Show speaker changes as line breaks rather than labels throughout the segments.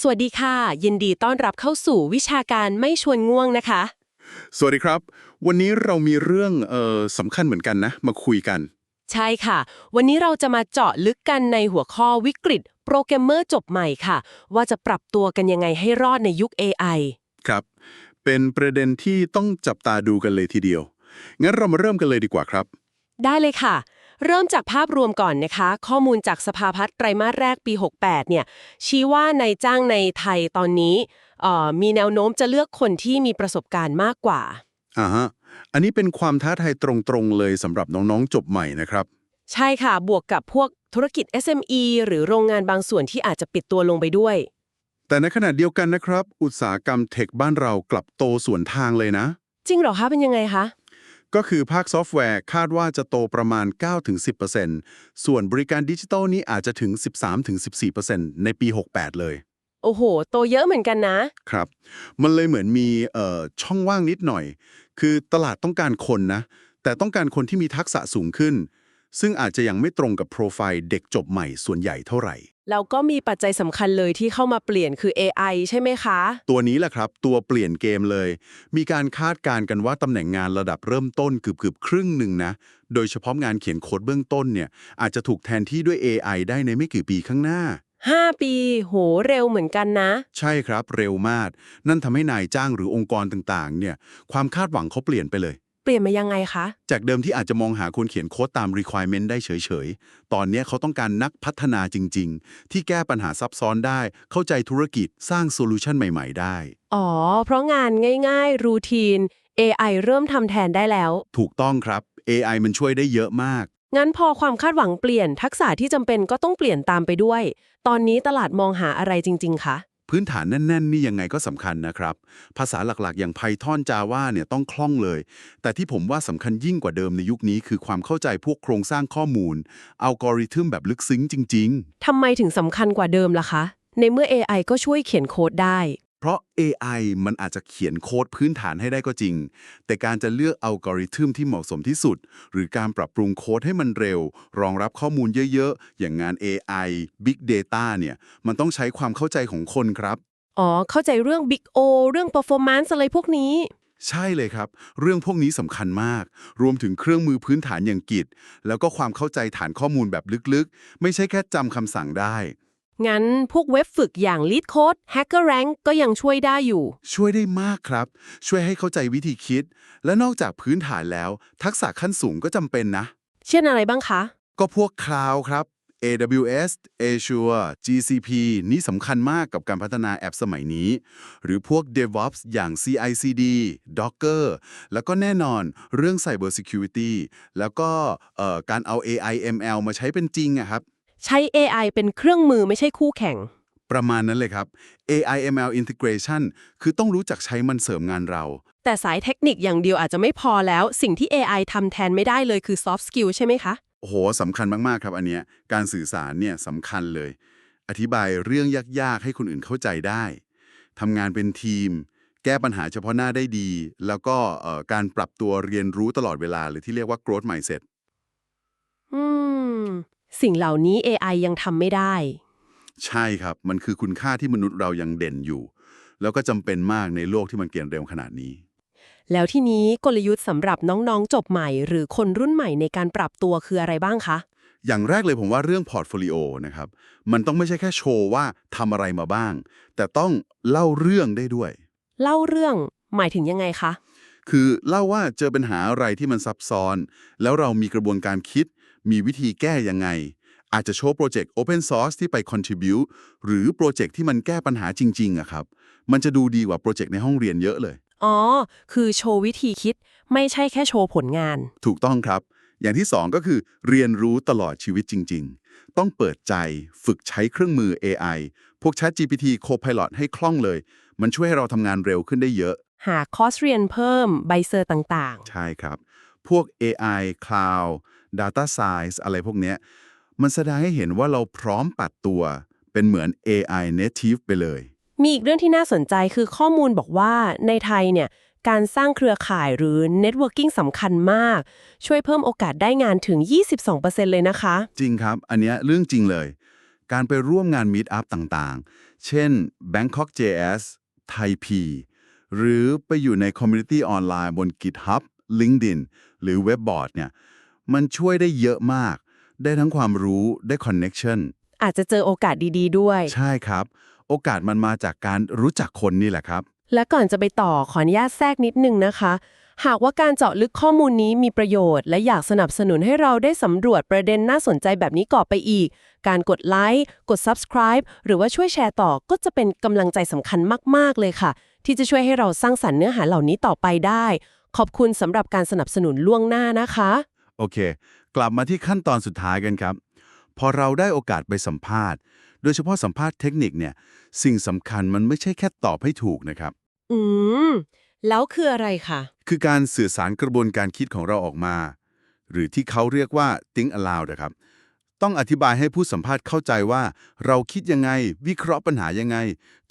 สวัสดีค่ะ ยินดีต้อนรับเข้าสู่วิชาการไม่ชวนง่วงนะคะ
สวัสดีครับ วันนี้เรามีเรื่องเอ่อสำคัญเหมือนกันนะ มาคุยกัน
ใช่ค่ะ วันนี้เราจะมาเจาะลึกกันในหัวข้อวิกฤต โปรแกรมเมอร์จบใหม่ค่ะ ว่าจะปรับตัวกันยังไงให้รอดในยุค AI
ครับ เป็นประเด็นที่ต้องจับตาดูกันเลยทีเดียว งั้นเรามาเริ่มกันเลยดีกว่าครับ
ได้เลยค่ะ เริ่มจากภาพรวมก่อนนะคะ ข้อมูลจากสภาพัฒน์ไตรมาสแรกปี 68 เนี่ย ชี้ว่านายจ้างในไทยตอนนี้เอ่อมีแนวโน้มจะเลือกคนที่มีประสบการณ์มากกว่า
อ่าฮะอันนี้เป็นความท้าทายตรงๆเลยสำหรับน้องๆจบใหม่นะครับ
ใช่ค่ะบวกกับพวกธุรกิจ SME หรือโรงงานบางส่วนที่อาจจะปิดตัวลงไปด้วย
แต่ในขณะเดียวกันนะครับ อุตสาหกรรมเทคบ้านเรากลับโตสวนทางเลยนะ
จริงเหรอคะเป็นยังไงคะ
ก็คือภาคซอฟต์แวร์คาดว่าจะโตประมาณ 9-10%ส่วนบริการดิจิทัลนี้อาจจะถึง 13-14%ในปี 68 เลย
โอ้โห โตเยอะเหมือนกันนะ
ครับ มันเลยเหมือนมีเอ่อช่องว่างนิดหน่อย คือตลาดต้องการคนนะ แต่ต้องการคนที่มีทักษะสูงขึ้น ซึ่งอาจจะยังไม่ตรงกับโปรไฟล์เด็กจบใหม่ส่วนใหญ่เท่าไหร่
แล้วก็มีปัจจัยสำคัญเลยที่เข้ามาเปลี่ยนคือ AI ใช่ไหมคะ
ตัวนี้แหละครับ ตัวเปลี่ยนเกมเลย มีการคาดการณ์กันว่าตำแหน่งงานระดับเริ่มต้นเกือบๆครึ่งหนึ่งนะ โดยเฉพาะงานเขียนโค้ดเบื้องต้นเนี่ย อาจจะถูกแทนที่ด้วย AI ได้ในไม่กี่ปีข้างหน้า
5 ปี โหเร็วเหมือนกันนะ
ใช่ครับเร็วมาก นั่นทำให้นายจ้างหรือองค์กรต่างๆ เนี่ย ความคาดหวังเขาเปลี่ยนไปเลย
เปลี่ยนมายังไงคะ
จากเดิมที่อาจจะมองหาคนเขียนโค้ดตาม requirement ได้เฉยๆ ตอนเนี้ยเขาต้องการนักพัฒนาจริง ๆ ที่แก้ปัญหาซับซ้อนได้ เข้าใจธุรกิจสร้างโซลูชันใหม่ ๆ ได้
อ๋อ เพราะงานง่ายๆ รูทีน AI เริ่มทำแทนได้แล้ว
ถูกต้องครับ AI มันช่วยได้เยอะมาก
งั้นพอความคาดหวังเปลี่ยนทักษะที่จำเป็นก็ต้องเปลี่ยนตามไปด้วย ตอนนี้ตลาดมองหาอะไรจริง ๆ คะ
พื้นฐานแน่น ๆ นี่ยังไงก็สำคัญนะครับ ภาษาหลักๆ อย่าง Python Java เนี่ยต้องคล่องเลย แต่ที่ผมว่าสำคัญยิ่งกว่าเดิมในยุคนี้คือความเข้าใจพวกโครงสร้างข้อมูล อัลกอริทึมแบบลึกซึ้งจริง ๆ
ทำไมถึงสำคัญกว่าเดิมล่ะคะ ในเมื่อ AI ก็ช่วยเขียนโค้ดได้
เพราะ AI มันอาจจะเขียนโค้ดพื้นฐานให้ได้ก็จริง แต่การจะเลือกอัลกอริทึมที่เหมาะสมที่สุด หรือการปรับปรุงโค้ดให้มันเร็ว รองรับข้อมูลเยอะๆ อย่างงาน AI Big Data เนี่ย มันต้องใช้ความเข้าใจของคนครับ
อ๋อ เข้าใจเรื่อง Big O เรื่อง performance อะไรพวกนี้
ใช่เลยครับ เรื่องพวกนี้สำคัญมาก รวมถึงเครื่องมือพื้นฐานอย่าง Git แล้วก็ความเข้าใจฐานข้อมูลแบบลึกๆ ไม่ใช่แค่จำคำสั่งได้
งั้นพวกเว็บฝึกอย่าง Lead Code Hacker Rank ก็ยังช่วยได้อยู่
ช่วยได้มากครับ ช่วยให้เข้าใจวิธีคิด และนอกจากพื้นฐานแล้ว ทักษะขั้นสูงก็จำเป็นนะ
เช่นอะไรบ้างคะ
ก็พวกคลาวครับ AWS Azure GCP นี่สำคัญมากกับการพัฒนาแอปสมัยนี้ หรือพวก DevOps อย่าง CI/CD Docker แล้วก็แน่นอนเรื่อง Cyber Security แล้วก็เอ่อการเอา AI ML มาใช้เป็นจริงอะครับ
ใช้ AI เป็นเครื่องมือไม่ใช่คู่แข่ง
ประมาณนั้นเลยครับ AI ML Integration คือต้องรู้จักใช้มันเสริมงานเรา
แต่สายเทคนิคอย่างเดียวอาจจะไม่พอแล้ว สิ่งที่ AI ทำแทนไม่ได้เลยคือ soft skill ใช่ไหมคะ
โอ้โหสำคัญมากๆครับอันเนี้ยการสื่อสารเนี่ยสำคัญเลย อธิบายเรื่องยากๆ ให้คนอื่นเข้าใจได้ทำงานเป็นทีม แก้ปัญหาเฉพาะหน้าได้ดี แล้วก็เอ่อการปรับตัวเรียนรู้ตลอดเวลาหรือที่เรียกว่า growth mindset
อืม สิ่งเหล่านี้ AI ยังทำไม่ได้
ใช่ครับ มันคือคุณค่าที่มนุษย์เรายังเด่นอยู่ แล้วก็จำเป็นมากในโลกที่มันเปลี่ยนเร็วขนาดนี้
แล้วที่นี้กลยุทธ์สำหรับน้องๆ จบใหม่ หรือคนรุ่นใหม่ในการปรับตัวคืออะไรบ้างคะ
อย่างแรกเลยผมว่าเรื่องพอร์ตโฟลิโอนะครับ มันต้องไม่ใช่แค่โชว์ว่าทำอะไรมาบ้าง แต่ต้องเล่าเรื่องได้ด้วย
เล่าเรื่องหมายถึงยังไงคะ
คือเล่าว่าเจอปัญหาอะไรที่มันซับซ้อน แล้วเรามีกระบวนการคิด มีวิธีแก้ยังไง อาจจะโชว์โปรเจกต์ Open Source ที่ไป contribute หรือโปรเจกต์ที่มันแก้ปัญหาจริงๆอะครับ มันจะดูดีกว่าโปรเจกต์ในห้องเรียนเยอะเลย
อ๋อ คือโชว์วิธีคิดไม่ใช่แค่โชว์ผลงาน
ถูกต้องครับ อย่างที่สองก็คือเรียนรู้ตลอดชีวิตจริง ๆ ต้องเปิดใจฝึกใช้เครื่องมือ AI พวก ChatGPT Copilot ให้คล่องเลย มันช่วยให้เราทำงานเร็วขึ้นได้เยอะ
หาคอร์สเรียนเพิ่มใบเซอร์ต่าง
ใช่ครับ พวก AI Cloud Data Science อะไรพวกเนี้ย มันแสดงให้เห็นว่าเราพร้อมปัดตัวเป็นเหมือน AI native ไปเลย
ๆมีอีกเรื่องที่น่าสนใจคือข้อมูลบอกว่าในไทยเนี่ยการสร้างเครือข่ายหรือ networking สำคัญมาก ช่วยเพิ่มโอกาสได้งานถึง 22%เลยนะคะ
จริงครับ อันเนี้ยเรื่องจริงเลย การไปร่วมงาน Meet Up ต่างๆ เช่น Bangkok JS Thai P หรือไปอยู่ในคอมมูนิตี้ออนไลน์บน GitHub LinkedIn หรือเว็บบอร์ดเนี่ย มันช่วยได้เยอะมาก ได้ทั้งความรู้ได้ Connection
อาจจะเจอโอกาสดีๆ ด้วย
ใช่ครับ โอกาสมันมาจากการรู้จักคนนี่แหละครับ
และก่อนจะไปต่อขออนุญาตแทรกนิดนึงนะคะ หากว่าการเจาะลึกข้อมูลนี้มีประโยชน์ และอยากสนับสนุนให้เราได้สำรวจประเด็นน่าสนใจแบบนี้ก่อไปอีก การกดไลค์กด subscribe หรือว่าช่วยแชร์ต่อก็จะเป็นกำลังใจสำคัญมาก ๆ เลยค่ะ ที่จะช่วยให้เราสร้างสรรค์เนื้อหาเหล่านี้ต่อไปได้ ขอบคุณสำหรับการสนับสนุนล่วงหน้านะคะ
โอเค กลับมาที่ขั้นตอนสุดท้ายกันครับ พอเราได้โอกาสไปสัมภาษณ์ โดยเฉพาะสัมภาษณ์เทคนิคเนี่ย สิ่งสำคัญมันไม่ใช่แค่ตอบให้ถูกนะครับ
อืม แล้วคืออะไรคะ
คือการสื่อสารกระบวนการคิดของเราออกมา หรือที่เขาเรียกว่า think aloud นะครับ ต้องอธิบายให้ผู้สัมภาษณ์เข้าใจว่า เราคิดยังไง วิเคราะห์ปัญหายังไง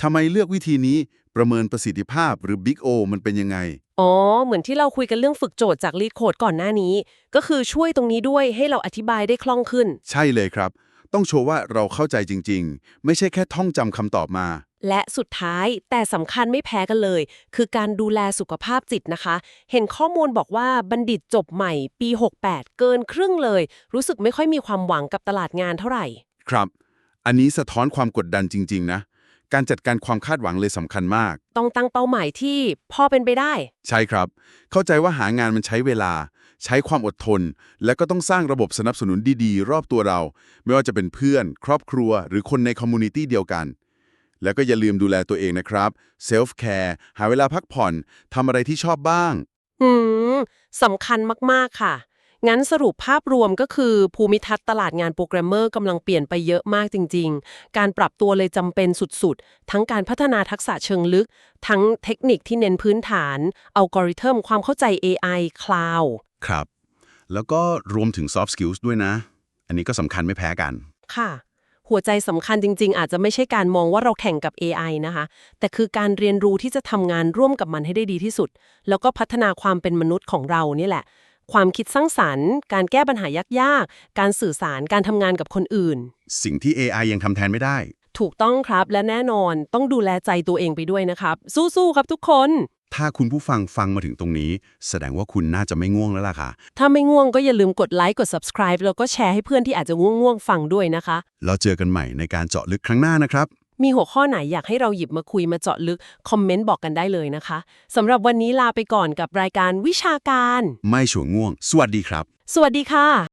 ทำไมเลือกวิธีนี้ ประเมินประสิทธิภาพ หรือ Big O มันเป็นยังไง
อ๋อ เหมือนที่เราคุยกันเรื่องฝึกโจทย์จากลีดโคดก่อนหน้านี้ ก็คือช่วยตรงนี้ด้วยให้เราอธิบายได้คล่องขึ้น
ใช่เลยครับ ต้องโชว์ว่าเราเข้าใจจริง ๆ ไม่ใช่แค่ท่องจำคำตอบมา
และสุดท้ายแต่สำคัญไม่แพ้กันเลย คือการดูแลสุขภาพจิตนะคะ เห็นข้อมูลบอกว่าบัณฑิตจบใหม่ปี 68 เกินครึ่งเลย รู้สึกไม่ค่อยมีความหวังกับตลาดงานเท่าไหร่
ครับ อันนี้สะท้อนความกดดันจริง ๆ นะ การจัดการความคาดหวังเลยสำคัญมาก
ต้องตั้งเป้าหมายที่พอเป็นไปได้
ใช่ครับ เข้าใจว่าหางานมันใช้เวลา ใช้ความอดทน และก็ต้องสร้างระบบสนับสนุนดีๆ รอบตัวเรา ไม่ว่าจะเป็นเพื่อน ครอบครัว หรือคนในคอมมูนิตี้เดียวกัน แล้วก็อย่าลืมดูแลตัวเองนะครับเซลฟ์แคร์หาเวลาพักผ่อนทำอะไรที่ชอบบ้าง
อืมสำคัญมากๆค่ะ งั้นสรุปภาพรวมก็คือ ภูมิทัศน์ตลาดงานโปรแกรมเมอร์กำลังเปลี่ยนไปเยอะมากจริง ๆ การปรับตัวเลยจำเป็นสุดๆ ทั้งการพัฒนาทักษะเชิงลึก ทั้งเทคนิคที่เน้นพื้นฐานอัลกอริทึมความเข้าใจ AI Cloud
ครับ แล้วก็รวมถึง soft skills ด้วยนะ อันนี้ก็สำคัญไม่แพ้กัน
ค่ะ หัวใจสำคัญจริง ๆ อาจจะไม่ใช่การมองว่าเราแข่งกับ AI นะคะ แต่คือการเรียนรู้ที่จะทำงานร่วมกับมันให้ได้ดีที่สุด แล้วก็พัฒนาความเป็นมนุษย์ของเรานี่แหละ ความคิดสร้างสรรค์ การแก้ปัญหายากๆ การสื่อสารการทำงานกับคนอื่น
สิ่งที่ AI ยังทำแทนไม่ได้
ถูกต้องครับและแน่นอนต้องดูแลใจตัวเองไปด้วยนะครับ สู้ๆครับทุกคน
ถ้าคุณผู้ฟังฟังมาถึงตรงนี้ แสดงว่าคุณน่าจะไม่ง่วงแล้วล่ะค่ะ
ถ้าไม่ง่วงก็อย่าลืมกดไลค์กด subscribe แล้วก็แชร์ให้เพื่อนที่อาจจะง่วงๆฟังด้วยนะคะ
แล้วเจอกันใหม่ในการเจาะลึกครั้งหน้านะครับ
มีหัวข้อไหนอยากให้เราหยิบมาคุยมาเจาะลึก คอมเมนต์บอกกันได้เลยนะคะสำหรับวันนี้ลาไปก่อนกับรายการวิชาการ
ไม่ฉวงง่วง สวัสดีครับ
สวัสดีค่ะ